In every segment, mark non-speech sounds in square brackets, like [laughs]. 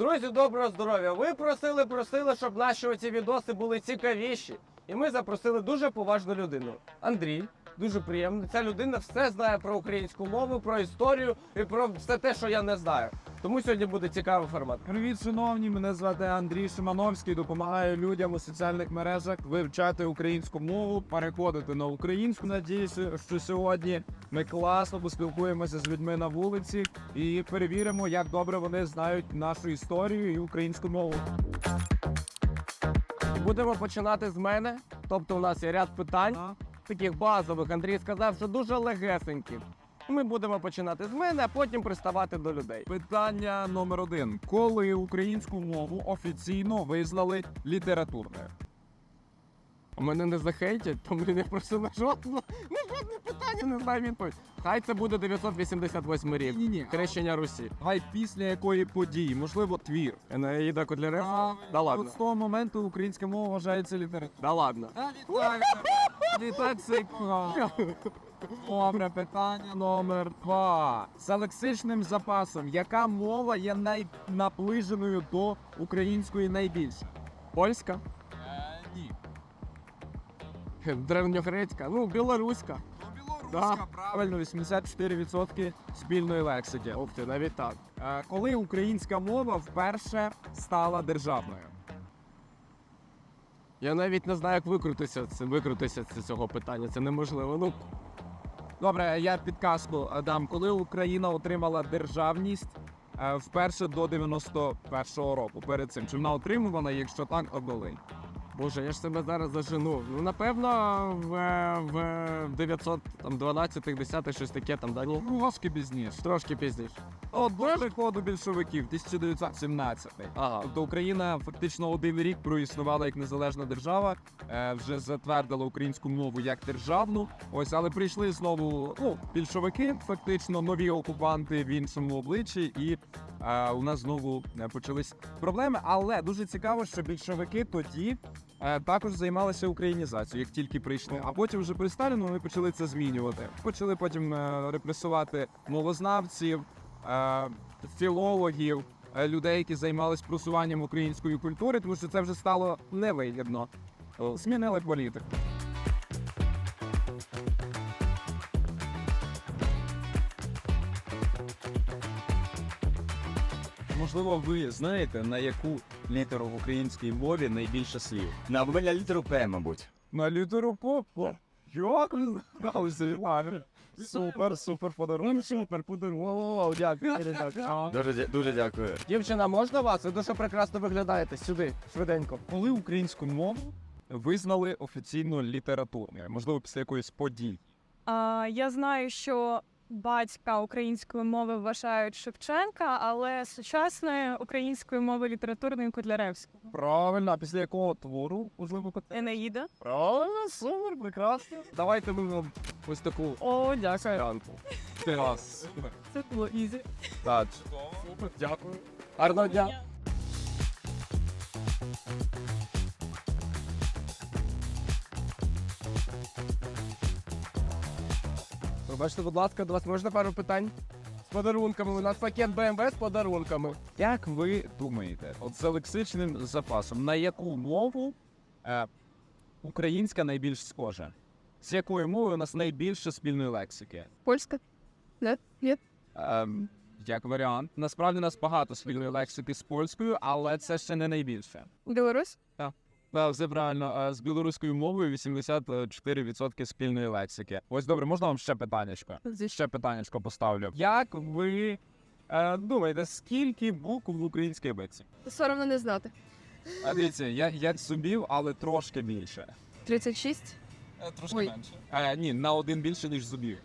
Друзі, доброго здоров'я! Ви просили, просили, щоб наші оці відоси були цікавіші. І ми запросили дуже поважну людину. Андрій, дуже приємно. Ця людина все знає про українську мову, про історію і про все те, що я не знаю. Тому сьогодні буде цікавий формат. Привіт, шановні! Мене звати Андрій Шимановський. Допомагаю людям у соціальних мережах вивчати українську мову, переходити на українську. Надіюся, що сьогодні ми класно поспілкуємося з людьми на вулиці і перевіримо, як добре вони знають нашу історію і українську мову. Будемо починати з мене. Тобто, у нас є ряд питань, таких базових. Андрій сказав, що дуже легесенькі. Ми будемо починати з мене, а потім приставати до людей. Питання номер один: коли українську мову офіційно визнали літературною? Мене не захейтять, тому не просили жодного. Не жодне питання, не знаю відповідь. Хай це буде 988 рік. Ні-ні. Хрещення Русі. Гай після якої події, можливо, твір. Енеїда Котляревська? Да ладно. з того моменту українська мова вважається літературною. Да ладно. Це Добре, питання номер два. За лексичним запасом, яка мова є найнаближеною до української найбільше? Польська, Ні. древньогрецька, ну, білоруська. Білоруська, правильно, 84% спільної лексики. Ух ти, навіть так. Е, Коли українська мова вперше стала державною? Я навіть не знаю, як викрутися це, викрутися з цього питання. Це неможливо. Ну, Добре, я підказку е, дам. Коли Україна отримала державність е, вперше до 91-го року. Перед цим чи вона отримувана, якщо так, оболи. Боже, я ж себе зараз зажену. Ну, напевно, в, в 912 10 щось таке там, да? Ні? Трошки пізніше. Трошки пізніше. От до приходу більшовиків 1917. Ага. Тобто Україна фактично один рік проіснувала як незалежна держава, е, вже затвердила українську мову як державну. Ось, але прийшли знову ну, більшовики, фактично нові окупанти в іншому обличчі, і е, у нас знову е, почались проблеми. Але дуже цікаво, що більшовики тоді. Е, Також займалися українізацією, як тільки прийшли. А потім вже при Сталіну вони почали це змінювати. Почали потім е, репресувати мовознавців, е, філологів, людей, які займалися просуванням української культури, тому що це вже стало невигідно. Змінили політику. Можливо, ви знаєте, на яку літеру в українській мові найбільше слів? На на літеру П, мабуть. На літеру попа. Як ви знали? Супер, супер подарунок, супер подарунок. Дякую. Дуже, дуже дякую. Дівчина, можна вас? Ви дуже прекрасно виглядаєте. Сюди, швиденько. Коли українську мову визнали офіційно літературною, можливо, після якоїсь події. А, я знаю, що батька української мови вважають Шевченка, але сучасної української мови літературної Котляревського. Правильно, а після якого твору, можливо, Енеїда. Правильно, супер, прекрасно. Давайте ми вам ось таку О, дякую. Клас. Це було ізі. Так. Супер, дякую. Гарного дня. Пробачте, будь ласка, до вас можна пару питань? З подарунками. У нас пакет BMW з подарунками. Як ви думаєте, от за лексичним запасом, на яку мову е, українська найбільш схожа? З якою мовою у нас найбільше спільної лексики? Польська. Не? Ні. Ем, як варіант. Насправді у нас багато спільної лексики з польською, але це ще не найбільше. Білорусь? Так, все правильно. Е, З білоруською мовою 84% спільної лексики. Ось добре, можна вам ще питаннячко? Ще питаннячко поставлю. Як ви е, думаєте, скільки букв в українській биці? Соромно не знати. А дивіться, я, як зубів, але трошки більше. 36. Трошки Ой. менше. Е, ні, на один більше, ніж зубів.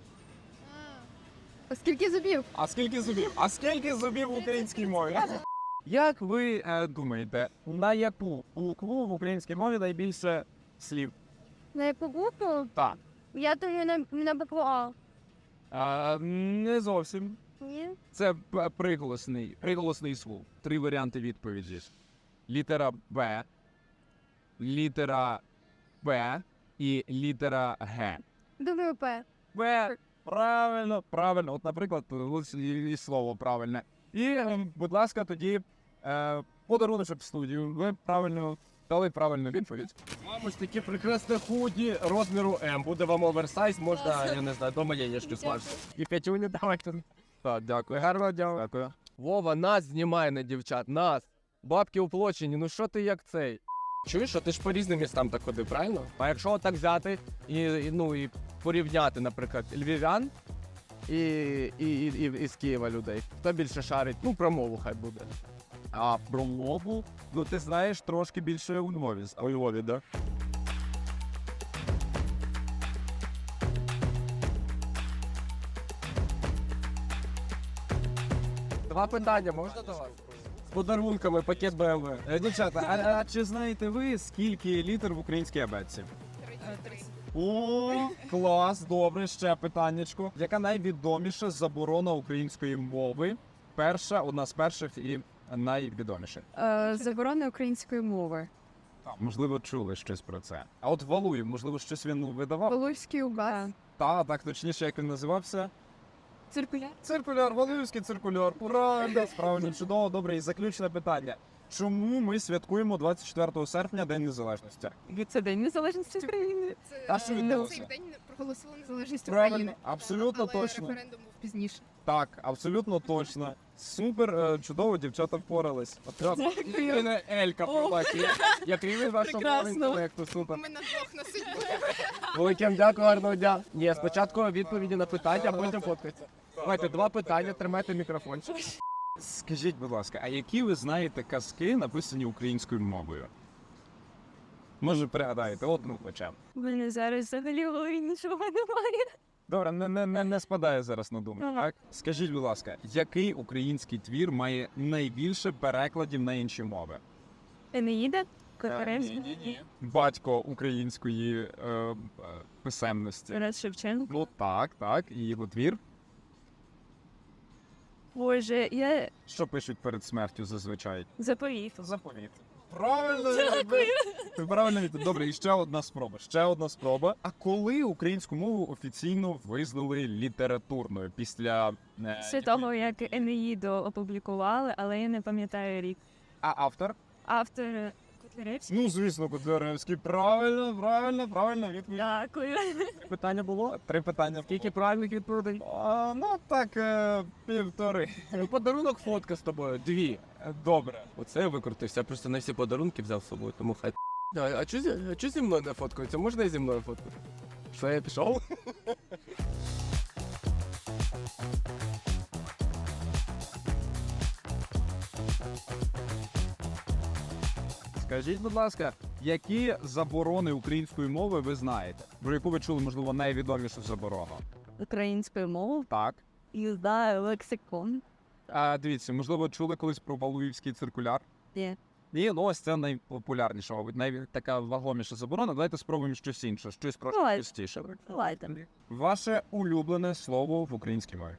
А скільки зубів? А скільки зубів? А скільки зубів в українській мові? Як ви е, думаєте, на яку букву в українській мові найбільше слів? На яку букву? Так. Я думаю на, на букву А. Е, не зовсім. Ні? Це п- приголосний, приголосний звук. Три варіанти відповіді. Літера Б, літера П і літера Г. Думаю, П. Б. Правильно, правильно. От, наприклад, ось і і слово правильне. І, е, будь ласка, тоді Е, подарунок в студію. Ви правильно дали правильну відповідь. Мамо ж таке прекрасне худі розміру М. Буде вам оверсайз, можна, я не знаю, дома яєчки смажити. І п'ятюню давайте. Так, дякую. Гарного дня. Дякую. Вова, нас знімає на дівчат, нас. Бабки уплочені, ну що ти як цей? Чуєш, що ти ж по різним містам так ходив, правильно? А якщо так взяти і, і, ну, і порівняти, наприклад, львів'ян і, і, і, і, і з Києва людей, хто більше шарить? Ну, про мову хай буде. А про мову, ну ти знаєш трошки більше у Львові. У Львові, так? Два питання можна до вас? З подарунками, пакет BMW. Е, Дівчата, а, а чи знаєте ви, скільки літер в українській абетці? О, клас, добре, ще питаннячко. Яка найвідоміша заборона української мови? Перша, одна з перших і найвідоміша. Е, заборона української мови. Так, можливо, чули щось про це. А от Валуєв, можливо, щось він видавав. Волоський указ. Та, так точніше, як він називався. Циркуляр. Циркуляр, Валуївський циркуляр. Ура! Да, Справді чудово, добре. І заключне питання. Чому ми святкуємо 24 серпня День Незалежності? Це День Незалежності України. А що відбулося? Цей день проголосили незалежність Правильно, України. абсолютно Але точно. референдум був пізніше. Так, абсолютно точно. Супер, е, чудово, дівчата впорались. Мене Елька, пробачте. Я- Як рівень вашого Прекрасно. інтелекту, супер. Ми на двох носить Великим дякую, гарного дня. Ні, спочатку відповіді на питання, а потім фоткаться. Давайте два питання, тримайте мікрофончик. Скажіть, будь ласка, а які ви знаєте казки, написані українською мовою? Може, пригадаєте одну хоча б. У мене зараз взагалі в голові нічого немає. Добре, не, не, не, не спадає зараз на думку. Ага. Так? Скажіть, будь ласка, який український твір має найбільше перекладів на інші мови? Енеїда? Котляревська? Батько української е, е, писемності. Тарас Шевченко. Ну так, так. І його твір. Боже, я Що пишуть перед смертю зазвичай? заповів. Заповіт. Правильно, дякую. Ти правильно відповідь. Добре, і ще одна спроба. Ще одна спроба. А коли українську мову офіційно визнали літературною після е, Після того, як Енеїду опублікували, але я не пам'ятаю рік. а автор? Автор Котляревський. Ну, звісно, Котляревський. Правильно, правильно, правильно відповідь. Дякую. Питання було? Три питання. Скільки правильних відповідей? А, ну так, е, півтори. Ну, Подарунок фотка з тобою, дві. Е, Добре. Оце я викрутився, я просто не всі подарунки взяв з собою, тому хай. А, а чого зі, а чого зі мною не фоткаються? Можна і зі мною фоткати? Що я пішов? Скажіть, будь ласка, які заборони української мови ви знаєте? Про яку ви чули, можливо, найвідомішу заборону? Української мови. Так. І знаю лексикон. А, дивіться, можливо, чули колись про Валуївський циркуляр? Ні. Ні, ну ось це найпопулярніша, мабуть, най... така вагоміша заборона. Давайте спробуємо щось інше, щось просто простіше. Давайте. Ваше улюблене слово в українській мові.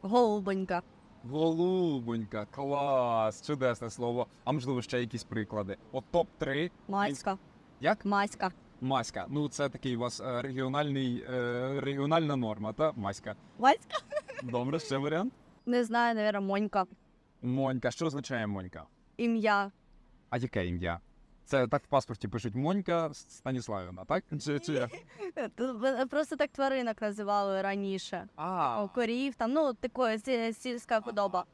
Голубонька. Голубонька, клас, чудесне слово. А можливо, ще якісь приклади. От топ 3 Маська. Як? Маська. Маська. Ну, це такий у вас е, регіональний, е, регіональна норма, та? Маська. Маська? Добре, ще варіант. Не знаю, навірно, Монька. Монька. Що означає Монька? Ім'я. А яке ім'я? Це так в паспорті пишуть Монька Станіславівна, так? Чи, чи як? Тут Просто так тваринок називали раніше. А, О, корів, там, ну, такої сі- сільська худоба.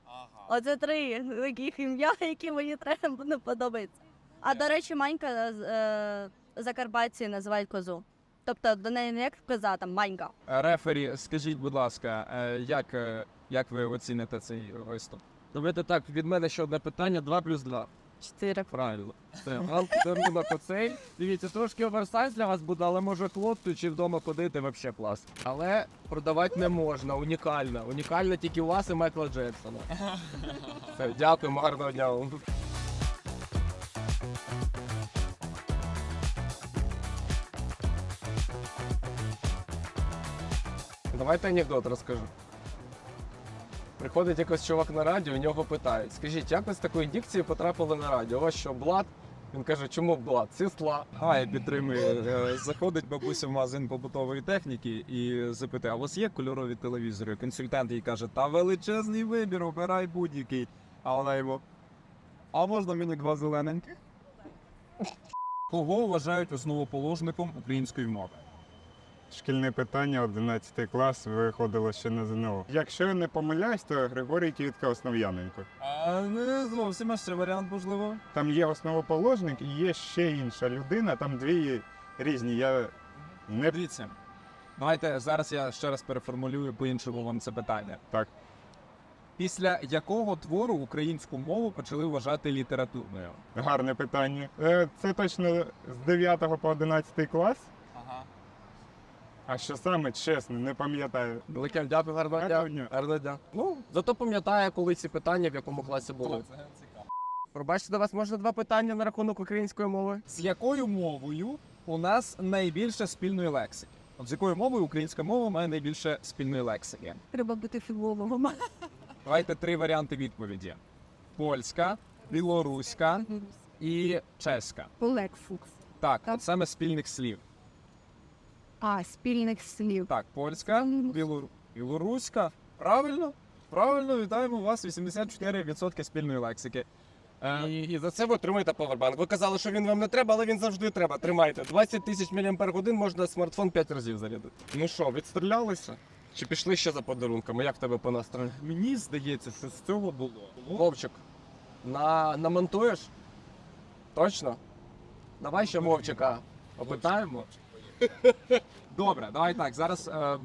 Оце три [laughs] таких ім'я, які мені треба не подобаються. А до речі, манька е, закарпатці називають козу. Тобто до неї не як коза, там манька. рефері, скажіть, будь ласка, е, як, е, як ви оціните цей виступ? Давайте так, від мене ще одне питання, 2 плюс 2. Чотири. Правильно. Все, вам подарунок оцей. Дивіться, трошки оверсайз для вас буде, але може хлопцю чи вдома ходити вообще клас. Але продавати не можна, унікальна. Унікальна тільки у вас і Майкла Джексона. Все, дякуємо, гарного дня. Давайте анекдот розкажу. Приходить якось чувак на радіо, у нього питають: скажіть, як ви з такої дикції потрапили на радіо? У вас що, блат? Він каже, чому блат? Сісла. А, я підтримую. Е, Заходить бабуся в магазин побутової техніки і запитує, а у вас є кольорові телевізори? Консультант їй каже, та величезний вибір, обирай будь-який. А вона йому. А можна мені два зелененьких? Кого вважають основоположником української мови? Шкільне питання, 11 клас, виходило ще на ЗНО. Якщо я не помиляюсь, то Григорій Квітка Основ'яненко. А не зовсім а ще варіант можливо. Там є основоположник і є ще інша людина, там дві різні. Я не Дивіться. Давайте зараз я ще раз переформулюю по-іншому вам це питання. Так. Після якого твору українську мову почали вважати літературною? гарне питання. Е, Це точно з 9 по 11 клас. А що саме, чесно, не пам'ятаю. Велике дякую, гарного Гарного дня. дня. Гарного дня. Ну, зато пам'ятає, коли ці питання, в якому класі були. Пробачте, до вас можна два питання на рахунок української мови? З якою мовою у нас найбільше спільної лексики? От з якою мовою українська мова має найбільше спільної лексики? Треба бути філологом. [laughs] Давайте три варіанти відповіді: польська, білоруська і чеська. Лексикс. Так, Так. от саме спільних слів. А, спільних слів. Так, польська, білор... білоруська. Правильно? Правильно, вітаємо вас. 84% спільної лексики. Е, І, і за це ви отримаєте повербанк. Ви казали, що він вам не треба, але він завжди треба. Тримайте. 20 тисяч мАч можна смартфон 5 разів зарядити. Ну що, відстрілялися? Чи пішли ще за подарунками? Як в тебе по настрою? мені здається, що з цього було. Вовчик, на... намонтуєш? Точно? Давай ще Вовчика опитаємо. Добре, давай так. Зараз е,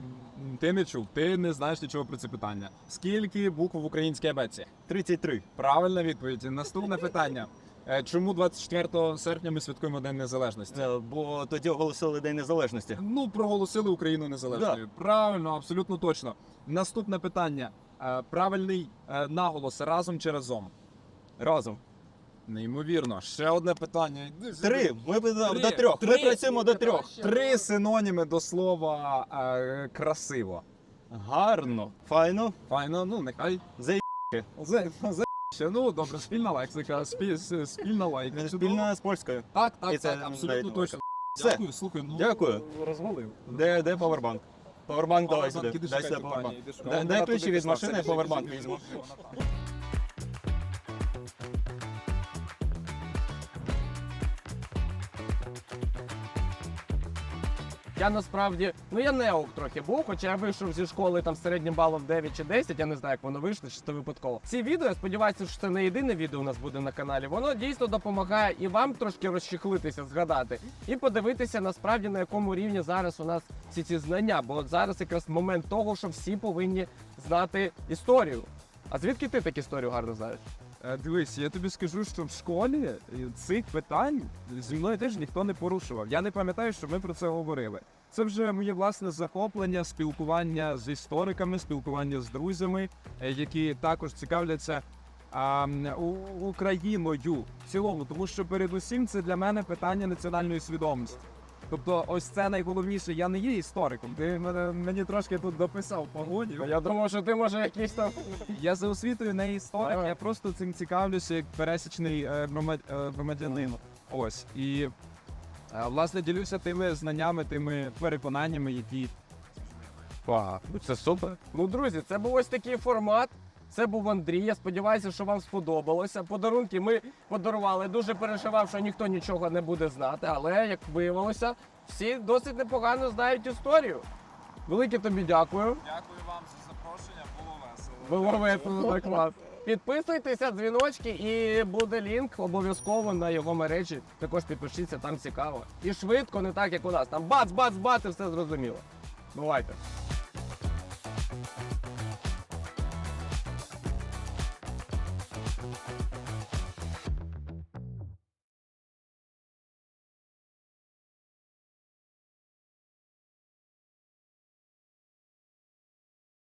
ти не чув, ти не знаєш нічого про це питання. Скільки букв в українській абеці? 33. Правильна відповідь. Наступне питання. Е, Чому 24 серпня ми святкуємо День Незалежності? Е, Бо тоді оголосили День Незалежності. Ну, проголосили Україну незалежною. Правильно, абсолютно точно. Наступне питання. Е, Правильний е, наголос разом чи разом? Разом. Неймовірно. Ще одне питання. Сюди. Три. Ми до, Три. до трьох. Ми Три. працюємо до трьох. Три синоніми до слова е, красиво. Гарно. Файно. Файно, ну нехай. За За, за ще. Ну добре, спільна лексика, спі, с- спільна лайка. Чудово. Спільна з польською. Так, так, І це так, абсолютно точно. Все. Дякую, слухай, ну Дякую. розвалив. Де, де повербанк? Повербанк давай сюди. Дай сюди шукай. Дай, дай ключі від машини, сиди, повербанк візьму. Я насправді, ну я неук трохи був, хоча я вийшов зі школи там середнім балом 9 чи 10, я не знаю, як воно вийшло, чи це випадково. Ці відео, я сподіваюся, що це не єдине відео у нас буде на каналі. Воно дійсно допомагає і вам трошки розчехлитися, згадати, і подивитися насправді на якому рівні зараз у нас всі ці знання. Бо от зараз якраз момент того, що всі повинні знати історію. А звідки ти так історію гарно знаєш? Е, Дивись, я тобі скажу, що в школі е, цих питань зі мною теж ніхто не порушував. Я не пам'ятаю, що ми про це говорили. Це вже моє власне захоплення, спілкування з істориками, спілкування з друзями, е, які також цікавляться а, Україною в цілому, тому що передусім це для мене питання національної свідомості. Тобто, ось це найголовніше. Я не є істориком. Ти мене мені трошки тут дописав погоді. Я думав, що ти може якийсь там. Я за освітою не історик, я просто цим цікавлюся як пересічний е, е, громадянин. Ось і е, власне ділюся тими знаннями, тими переконаннями, які Ну, Це супер. Ну, друзі, це був ось такий формат. Це був Андрій. Я сподіваюся, що вам сподобалося. Подарунки ми подарували. Дуже переживав, що ніхто нічого не буде знати, але як виявилося, всі досить непогано знають історію. Велике тобі дякую. Дякую вам за запрошення, було весело. Було весело, так клас. Підписуйтеся, дзвіночки, і буде лінк обов'язково на його мережі. Також підпишіться, там цікаво. І швидко, не так як у нас. Там бац, бац, бац, і все зрозуміло. Бувайте.